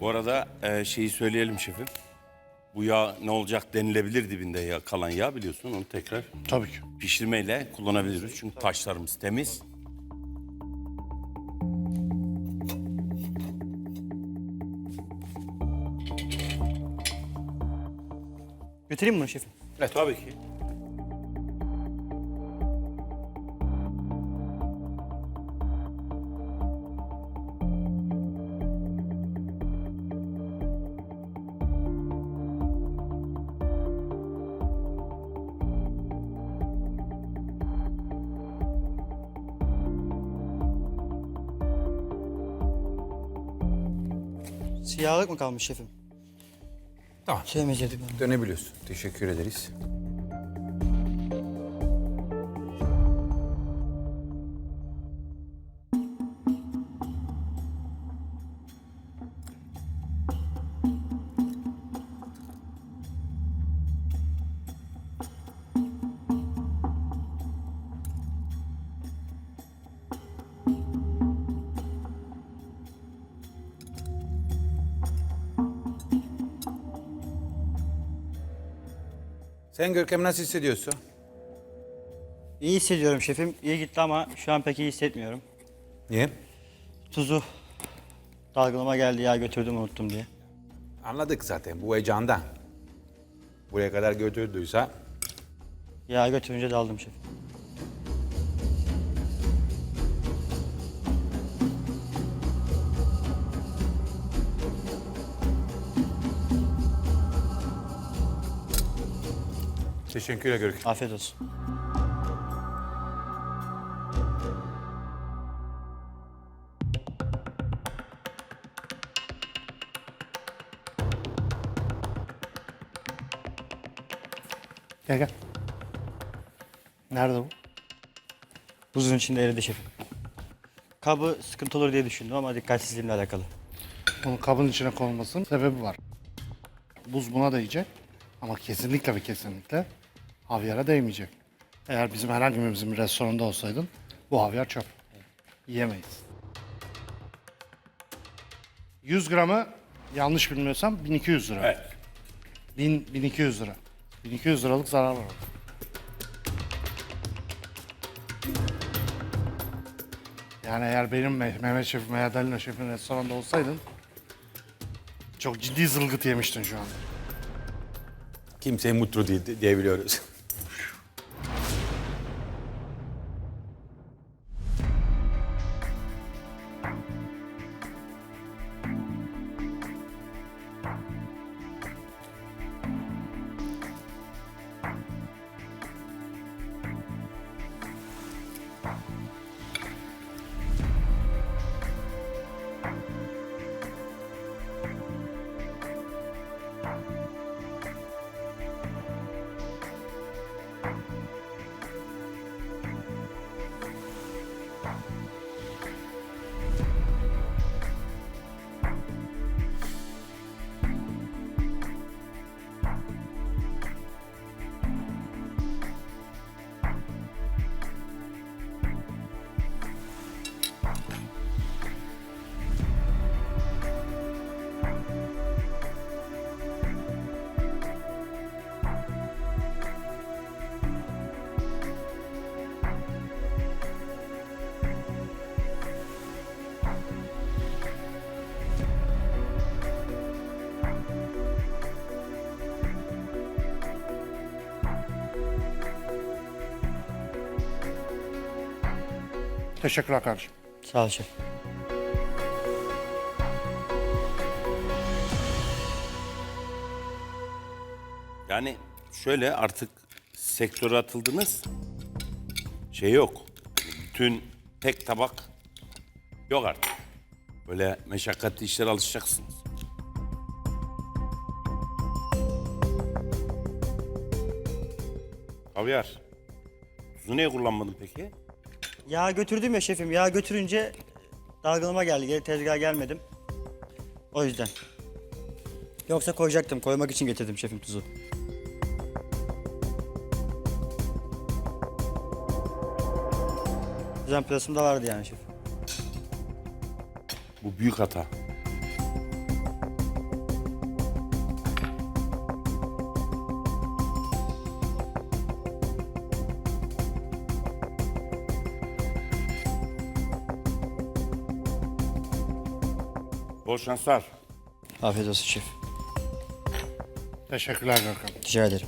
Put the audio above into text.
Bu arada e, şeyi söyleyelim şefim. Bu yağ ne olacak denilebilir dibinde ya kalan yağ biliyorsun onu tekrar Tabii ki. pişirmeyle kullanabiliriz. Çünkü taşlarımız temiz. Götüreyim mi bunu şefim? E, tabii ki. Siyahlık mı kalmış şefim? Tamam. Sevmeyecektik onu. Dönebiliyorsun. Teşekkür ederiz. Sen Görkem nasıl hissediyorsun? İyi hissediyorum şefim. İyi gitti ama şu an pek iyi hissetmiyorum. Niye? Tuzu dalgılama geldi ya götürdüm unuttum diye. Anladık zaten bu heyecandan. Buraya kadar götürdüyse Ya götürünce daldım şefim. Teşekkür ederim Görkem. Afiyet olsun. Gel gel. Nerede bu? Buzun içinde eridi şefim. Kabı sıkıntı olur diye düşündüm ama dikkatsizliğimle alakalı. Bunun kabın içine konulmasının sebebi var. Buz buna değecek ama kesinlikle ve kesinlikle havyara değmeyecek. Eğer bizim herhangi birimizin bir restoranda olsaydın bu havyar çöp. Yiyemeyiz. 100 gramı yanlış bilmiyorsam 1200 lira. Evet. 1000, 1200 lira. 1200 liralık zarar var orada. Yani eğer benim Me- Mehmet Şef'im veya Dalina Şef'in restoranda olsaydın çok ciddi zılgıt yemiştin şu anda. Kimse mutlu değil di- diyebiliyoruz. Teşekkürler kardeşim. Sağ ol şef. Yani şöyle artık sektöre atıldınız. Şey yok. Bütün tek tabak yok artık. Böyle meşakkatli işlere alışacaksınız. Kavyar. Tuzu niye kullanmadın peki? Yağ götürdüm ya şefim. Yağ götürünce dalgınıma geldi. Geri tezgaha gelmedim. O yüzden. Yoksa koyacaktım. Koymak için getirdim şefim tuzu. Düzen plasımda vardı yani şef. Bu büyük hata. Bol şanslar. Afiyet olsun şef. Teşekkürler Görkem. Rica ederim.